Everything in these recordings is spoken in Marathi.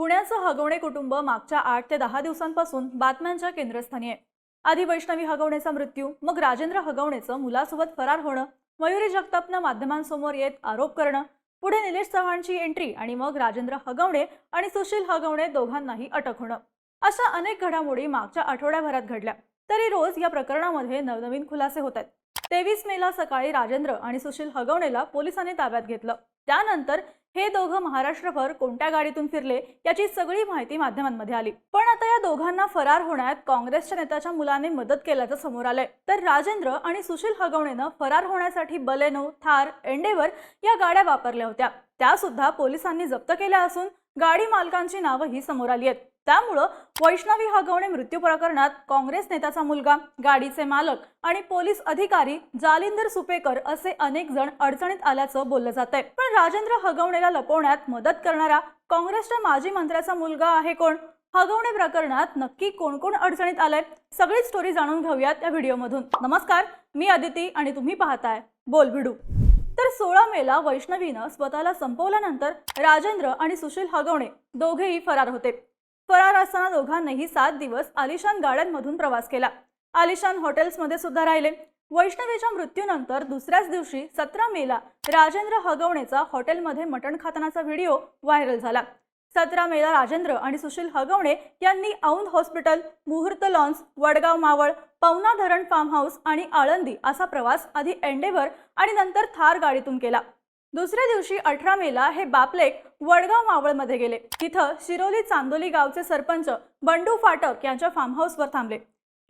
पुण्याचं हगवणे कुटुंब मागच्या आठ ते दहा दिवसांपासून बातम्यांच्या केंद्रस्थानी आहे. आधी वैष्णवी हगवणेचा मृत्यू मग राजेंद्र हगवणेचं मुलासोबत फरार होणं मयुरी जगतापनं माध्यमांसमोर येत आरोप करणं पुढे निलेश चव्हाणची एंट्री आणि मग राजेंद्र हगवणे आणि सुशील हगवणे दोघांनाही अटक होणं. अशा अनेक घडामोडी मागच्या आठवड्याभरात घडल्या. तरी रोज या प्रकरणामध्ये नवनवीन खुलासे होत आहेत. तेवीस मेला सकाळी राजेंद्र आणि सुशील हगवणेला पोलिसांनी ताब्यात घेतलं. त्यानंतर हे दोघं महाराष्ट्रभर कोणत्या गाडीतून फिरले याची सगळी माहिती माध्यमांमध्ये आली. पण आता या दोघांना फरार होण्यात काँग्रेसच्या नेत्याच्या मुलाने मदत केल्याचं समोर आलंय. तर राजेंद्र आणि सुशील हगवणेनं फरार होण्यासाठी बलेनो थार एंडेवर या गाड्या वापरल्या होत्या. त्या सुद्धा पोलिसांनी जप्त केल्या असून गाडी मालकांची नावंही समोर आली आहेत. त्यामुळं वैष्णवी हगवणे मृत्यू प्रकरणात काँग्रेस नेत्याचा मुलगा गाडीचे मालक आणि पोलीस अधिकारी जालिंदर सुपेकर असे अनेक जण अडचणीत आल्याचं बोललं जात आहे पण राजेंद्र हगवणेला लपवण्यात मदत करणारा काँग्रेसच्या माजी मंत्र्याचा मुलगा आहे कोण? हगवणे प्रकरणात नक्की कोण कोण अडचणीत आलंय? सगळी स्टोरी जाणून घेऊयात या व्हिडिओमधून. नमस्कार मी अदिती आणि तुम्ही पाहताय बोल भिडू तर सोळा मेला वैष्णवीनं स्वतःला संपवल्यानंतर राजेंद्र आणि सुशील हगवणे दोघेही फरार होते. फरार असताना दोघांनीही सात दिवस आलिशान गाड्यांमधून प्रवास केला. आलिशान हॉटेल्समध्ये सुद्धा राहिले. वैष्णवीच्या मृत्यूनंतर दुसऱ्याच दिवशी सतरा मेला राजेंद्र हगवणेचा हॉटेलमध्ये मटण खातानाचा व्हिडिओ व्हायरल झाला. सतरा मेला राजेंद्र आणि सुशील हगवणे यांनी औंध हॉस्पिटल मुहूर्त लॉन्स वडगाव मावळ पवना धरण फार्म हाऊस आणि आळंदी असा प्रवास आधी एंडेवर आणि नंतर थार गाडीतून केला. दुसऱ्या दिवशी अठरा मेला हे बापलेक वडगाव मावळमध्ये गेले. तिथं शिरोली चांदोली गावचे सरपंच बंडू फाटक यांच्या फार्म हाऊसवर थांबले.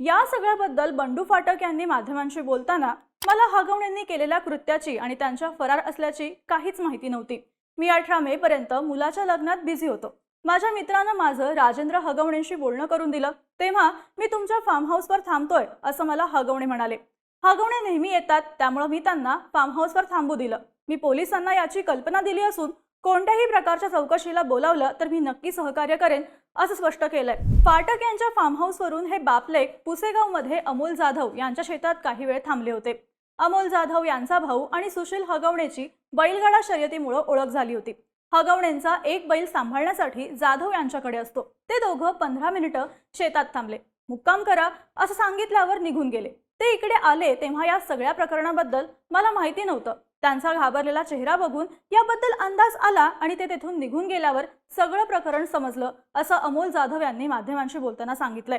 या सगळ्याबद्दल बंडू फाटक यांनी माध्यमांशी बोलताना मला हगवण्यांनी केलेल्या कृत्याची आणि त्यांच्या फरार असल्याची काहीच माहिती नव्हती. मी अठरा मे पर्यंत मुलाच्या लग्नात बिझी होतो. माझ्या मित्रानं माझं राजेंद्र हगवणेंशी बोलणं करून दिलं. तेव्हा मी तुमच्या फार्म हाऊसवर थांबतोय असं मला हगवणे म्हणाले. हगवणे नेहमी येतात त्यामुळं मी त्यांना फार्म हाऊसवर थांबू दिलं. मी पोलिसांना याची कल्पना दिली असून कोणत्याही प्रकारच्या चौकशीला बोलावलं तर मी नक्की सहकार्य करेन असं स्पष्ट केलंय. फाटक यांच्या फार्म हाऊसवरून हे बापलेक पुसेगावमध्ये अमोल जाधव यांच्या शेतात काही वेळ थांबले होते. अमोल जाधव यांचा भाऊ आणि सुशील हगवणेची बैलगाडा शर्यतीमुळे ओळख झाली होती. हगवणेंचा एक बैल सांभाळण्यासाठी जाधव यांच्याकडे असतो. ते दोघं पंधरा मिनिटं शेतात थांबले. मुक्काम करा असं सांगितल्यावर निघून गेले. ते इकडे आले तेव्हा या सगळ्या प्रकरणाबद्दल मला माहिती नव्हतं. त्यांचा घाबरलेला चेहरा बघून याबद्दल अंदाज आला आणि ते तेथून निघून गेल्यावर सगळं प्रकरण समजलं असं अमोल जाधव यांनी माध्यमांशी बोलताना सांगितलंय.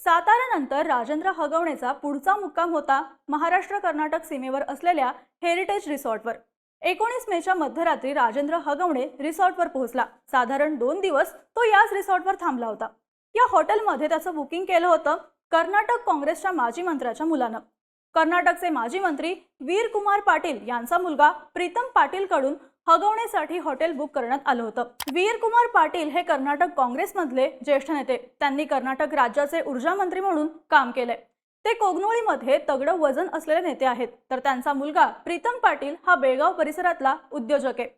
साताऱ्यानंतर राजेंद्र हगवणेचा पुढचा मुक्काम होता महाराष्ट्र कर्नाटक सीमेवर असलेल्या हेरिटेज रिसॉर्टवर. एकोणीस मेच्या मध्यरात्री राजेंद्र हगवणे रिसॉर्टवर पोहोचला. साधारण दोन दिवस तो याच रिसॉर्टवर थांबला होता. या हॉटेलमध्ये त्याचं बुकिंग केलं होतं कर्नाटक काँग्रेसच्या माजी मंत्र्याच्या मुलानं. कर्नाटकचे माजी मंत्री वीरकुमार पाटील यांचा मुलगा प्रीतम पाटीलकडून हगवण्यासाठी हॉटेल बुक करण्यात आलं होतं. वीरकुमार पाटील हे कर्नाटक काँग्रेसमधले ज्येष्ठ नेते. त्यांनी कर्नाटक राज्याचे ऊर्जा मंत्री म्हणून काम केलंय. ते कोगनोळीमध्ये तगडं वजन असलेले नेते आहेत. तर त्यांचा मुलगा प्रीतम पाटील हा बेळगाव परिसरातला उद्योजक आहे.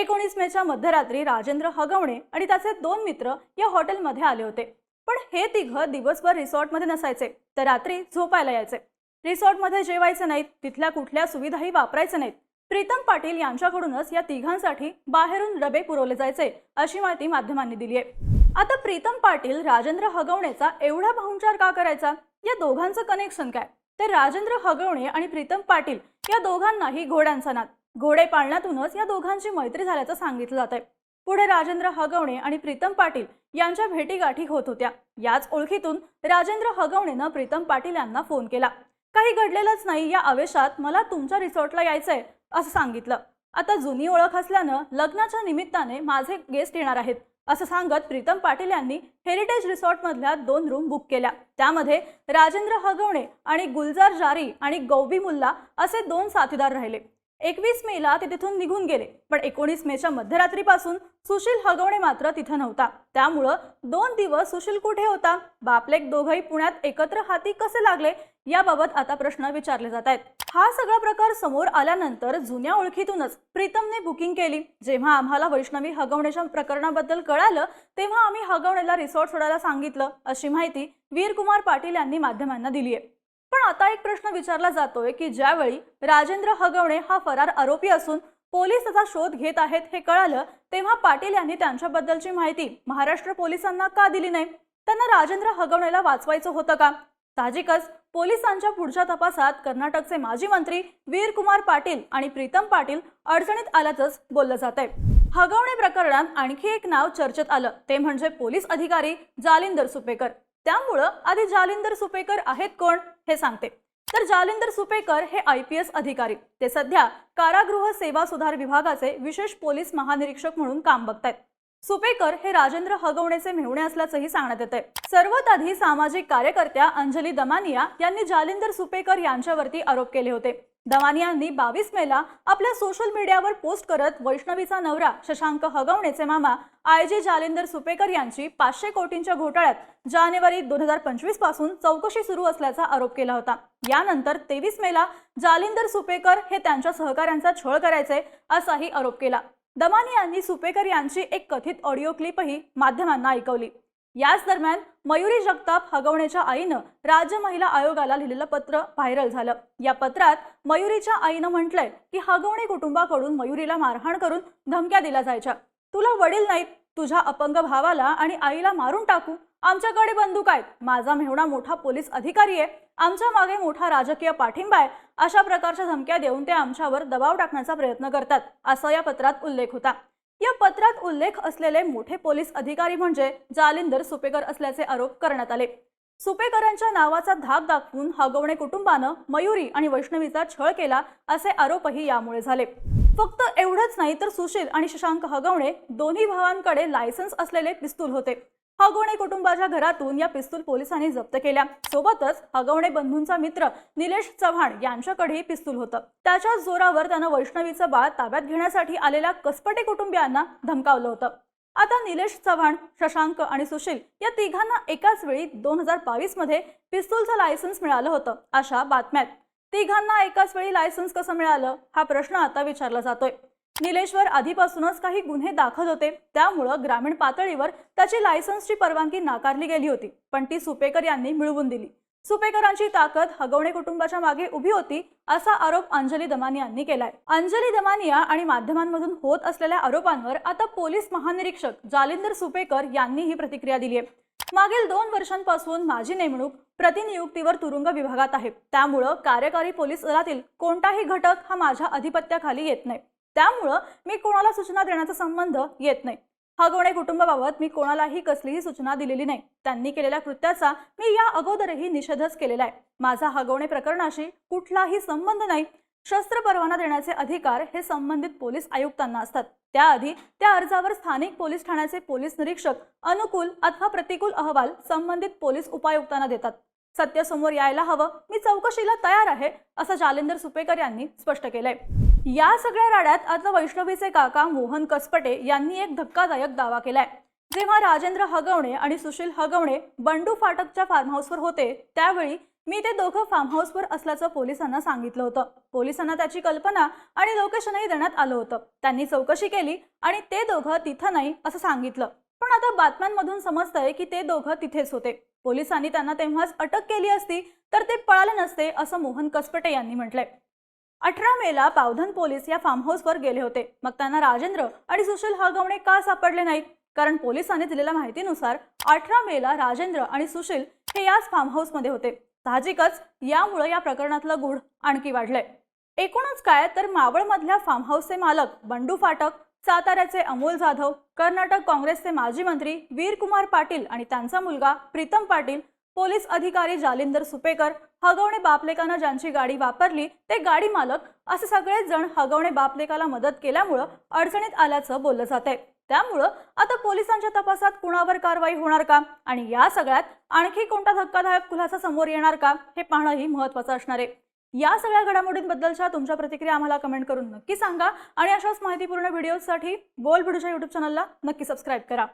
एकोणीस मेच्या मध्यरात्री राजेंद्र हगवणे आणि त्याचे दोन मित्र या हॉटेलमध्ये आले होते. पण हे तिघं दिवसभर रिसॉर्टमध्ये नसायचे. तर रात्री झोपायला यायचे. रिसॉर्टमध्ये जेवायचं नाहीत तिथल्या कुठल्या सुविधाही वापरायचं नाहीत. प्रीतम पाटील यांच्याकडूनच या तिघांसाठी बाहेरून डबे पुरवले जायचे अशी माहिती माध्यमांनी दिली आहे आता प्रीतम पाटील राजेंद्र हगवणेचा एवढा पाहुणचार का करायचा? या दोघांचं कनेक्शन काय? तर राजेंद्र हगवणे आणि प्रीतम पाटील या दोघांनाही घोड्यांचा नाद. घोडे पाळण्यातूनच या दोघांची मैत्री झाल्याचं सांगितलं जात आहे पुढे राजेंद्र हगवणे आणि प्रीतम पाटील यांच्या भेटीगाठी होत होत्या. याच ओळखीतून राजेंद्र हगवणेनं प्रीतम पाटील यांना फोन केला. काही घडलेलंच नाही या आवेशात मला तुमच्या रिसॉर्टला यायचंय असं सांगितलं. आता जुनी ओळख असल्यानं लग्नाच्या निमित्ताने माझे गेस्ट येणार आहेत असं सांगत प्रीतम पाटील यांनी हेरिटेज रिसॉर्टमधल्या दोन रूम बुक केल्या. त्यामध्ये राजेंद्र हगवणे आणि गुलजार जारी आणि गौबी मुल्ला असे दोन साथीदार राहिले. एकवीस मेला ते तिथून निघून गेले पण एकोणीस मेच्या मध्यरात्रीपासून सुशील हगवणे मात्र तिथं नव्हता. त्यामुळं दोन दिवस सुशील कुठे होता? बापलेक दोघंही पुण्यात एकत्र हाती कसे लागले? याबाबत आता प्रश्न विचारले जात आहेत. हा सगळा प्रकार समोर आल्यानंतर जुन्या ओळखीतूनच प्रीतमने बुकिंग केली. जेव्हा आम्हाला वैष्णवी हगवण्याच्या प्रकरणाबद्दल कळालं तेव्हा आम्ही हगवण्याला रिसॉर्ट सोडायला सांगितलं अशी माहिती वीरकुमार पाटील यांनी माध्यमांना दिली आहे. पण आता एक प्रश्न विचारला जातोय की ज्यावेळी राजेंद्र हगवणे हा फरार आरोपी असून पोलीस त्याचा शोध घेत आहेत हे कळालं तेव्हा पाटील यांनी त्यांच्याबद्दलची माहिती महाराष्ट्र पोलिसांना का दिली नाही? त्यांना राजेंद्र हगवणेला वाचवायचं होतं का? साहजिकच पोलिसांच्या पुढच्या तपासात कर्नाटकचे माजी मंत्री वीरकुमार पाटील आणि प्रीतम पाटील अडचणीत आल्याचंच बोललं जात आहे. हगवणे प्रकरणात आणखी एक नाव चर्चेत आलं ते म्हणजे पोलीस अधिकारी जालिंदर सुपेकर. त्यामुळं आधी जालिंदर सुपेकर आहेत कोण हे सांगते. तर जालिंदर सुपेकर हे आय पी एस अधिकारी. ते सध्या कारागृह सेवा सुधार विभागाचे विशेष पोलीस महानिरीक्षक म्हणून काम बघतायत. सुपेकर हे राजेंद्र हगवणेचे मेहुणे असल्याचंही सांगण्यात येते सर्वात आधी सामाजिक कार्यकर्त्या अंजली दमानिया यांनी जालिंदर सुपेकर यांच्यावरती आरोप केले होते. दमानियांनी बावीस मेला आपल्या सोशल मीडियावर पोस्ट करत वैष्णवीचा नवरा शशांक हगवणेचे मामा आय जे जालिंदर सुपेकर यांची पाचशे कोटींच्या घोटाळ्यात जानेवारी दोन हजार पंचवीसपासून चौकशी सुरू असल्याचा आरोप केला होता. यानंतर तेवीस मेला जालिंदर सुपेकर हे त्यांच्या सहकाऱ्यांचा छळ करायचे असाही आरोप केला. दमानी यांनी सुपेकर यांची एक कथित ऑडिओ क्लिपही माध्यमांना ऐकवली. याच दरम्यान मयुरी जगताप हगवण्याच्या आईनं राज्य महिला आयोगाला लिहिलेलं पत्र व्हायरल झालं. या पत्रात मयुरीच्या आईनं म्हटलंय की हगवणे कुटुंबाकडून मयुरीला मारहाण करून धमक्या दिल्या जायच्या. तुला वडील नाहीत तुझ्या अपंग भावाला आणि आईला मारून टाकू. आमच्याकडे बंदूक आहेत. माझा मेहणा मोठा पोलीस अधिकारी आहे. आमच्या मागे मोठा राजकीय पाठिंबा आहे. अशा प्रकारच्या धमक्या देऊन ते आमच्यावर दबाव टाकण्याचा प्रयत्न करतात असा या पत्रात उल्लेख होता. या पत्रात उल्लेख असलेले मोठे पोलीस अधिकारी म्हणजे जालिंदर सुपेकर असल्याचे आरोप करण्यात आले. सुपेकरांच्या नावाचा धाक दाखवून हगवणे कुटुंबानं मयुरी आणि वैष्णवीचा छळ केला असे आरोपही यामुळे झाले. फक्त एवढंच नाही तर सुशील आणि शशांक हगवणे दोन्ही भावांकडे लायसन्स असलेले पिस्तूल होते. हगवणे कुटुंबाच्या घरातून या पिस्तूल पोलिसांनी जप्त केल्या. सोबतच हगवणे बंधूंचा मित्र निलेश चव्हाण यांच्याकडेही पिस्तूल होतं. त्याच्याच जोरावर त्यानं वैष्णवीचं बाळ ताब्यात घेण्यासाठी आलेल्या कसपटे कुटुंबियांना धमकावलं होतं. आता निलेश चव्हाण शशांक आणि सुशील या तिघांना एकाच वेळी दोन हजार बावीसमध्ये पिस्तूलचं लायसन्स मिळालं होतं अशा बातम्यात. तिघांना एकाच वेळी लायसन्स कसं मिळालं हा प्रश्न आता विचारला जातोय. निलेशवर आधीपासूनच काही गुन्हे दाखल होते त्यामुळं ग्रामीण पातळीवर त्याची लायसन्सची परवानगी नाकारली गेली होती पण ती सुपेकर यांनी मिळवून दिली. सुपेकरांची ताकद हगवणे कुटुंबाच्या मागे उभी होती असा आरोप अंजली दमानिया यांनी केलाय. अंजली दमानिया आणि माध्यमांमधून होत असलेल्या आरोपांवर आता पोलीस महानिरीक्षक जालिंदर सुपेकर यांनी ही प्रतिक्रिया दिली आहे मागील दोन वर्षांपासून माझी नेमणूक प्रतिनियुक्तीवर तुरुंग विभागात आहे. त्यामुळं कार्यकारी पोलीस दलातील कोणताही घटक हा माझ्या अधिपत्याखाली येत नाही. त्यामुळं मी कोणाला सूचना देण्याचा संबंध येत नाही. हगवणे कुटुंबाबाबत मी कोणालाही कसलीही सूचना दिलेली नाही. त्यांनी केलेल्या कृत्याचा मी या अगोदरही निषेधच केलेला आहे. माझा हगवणे प्रकरणाशी कुठलाही संबंध नाही. शस्त्र परवाना देण्याचे अधिकार हे संबंधित पोलीस आयुक्तांना असतात. त्याआधी त्या अर्जावर स्थानिक पोलीस ठाण्याचे पोलीस निरीक्षक अनुकूल अथवा प्रतिकूल अहवाल संबंधित पोलीस उपायुक्तांना देतात. सत्य समोर यायला हवं. मी चौकशीला तयार आहे असं जालिंदर सुपेकर यांनी स्पष्ट केलंय. या सगळ्या राड्यात आता वैष्णवीचे काका मोहन कसपटे यांनी एक धक्कादायक दावा केलाय. जेव्हा राजेंद्र हगवणे आणि सुशील हगवणे बंडू फाटकच्या फार्म हाऊसवर होते त्यावेळी मी ते दोघं फार्म हाऊसवर असल्याचं पोलिसांना सांगितलं होतं. पोलिसांना त्याची कल्पना आणि लोकेशनही देण्यात आलं होतं. त्यांनी चौकशी केली आणि ते दोघं तिथं नाही असं सांगितलं. पण आता बातम्यांमधून समजतंय की ते दोघं तिथेच होते. पोलिसांनी त्यांना तेव्हाच अटक केली असती तर ते पळाले नसते असं मोहन कसपटे यांनी म्हटलंय. अठरा मेला पावधन पोलीस या फार्म हाऊसवर गेले होते. मग त्यांना राजेंद्र आणि सुशील हगवणे का सापडले नाहीत कारण पोलिसांनी दिलेल्या माहितीनुसार अठरा मेला राजेंद्र आणि सुशील हे याच फार्म हाऊसमध्ये होते. साहजिकच यामुळे या प्रकरणातलं गुढ आणखी वाढलंय. एकूणच काय तर मावळमधल्या फार्म हाऊसचे मालक बंडू फाटक साताऱ्याचे अमोल जाधव कर्नाटक काँग्रेसचे माजी मंत्री वीरकुमार पाटील आणि त्यांचा मुलगा प्रीतम पाटील पोलीस अधिकारी जालिंदर सुपेकर हगवणे बापलेकानं ज्यांची गाडी वापरली ते गाडी मालक असे सगळेच जण हगवणे बापलेकाला मदत केल्यामुळं अडचणीत आल्याचं बोललं जात आहे त्यामुळं आता पोलिसांच्या तपासात कुणावर कारवाई होणार का? आणि या सगळ्यात आणखी कोणता धक्कादायक खुलासा समोर येणार का? हे पाहणंही महत्वाचं असणार आहे. या सगळ्या घडामोडींबद्दलच्या तुमच्या प्रतिक्रिया आम्हाला कमेंट करून नक्की सांगा. आणि अशाच माहितीपूर्ण व्हिडिओसाठी बोल भिडूच्या युट्यूब चॅनलला नक्की सबस्क्राईब करा.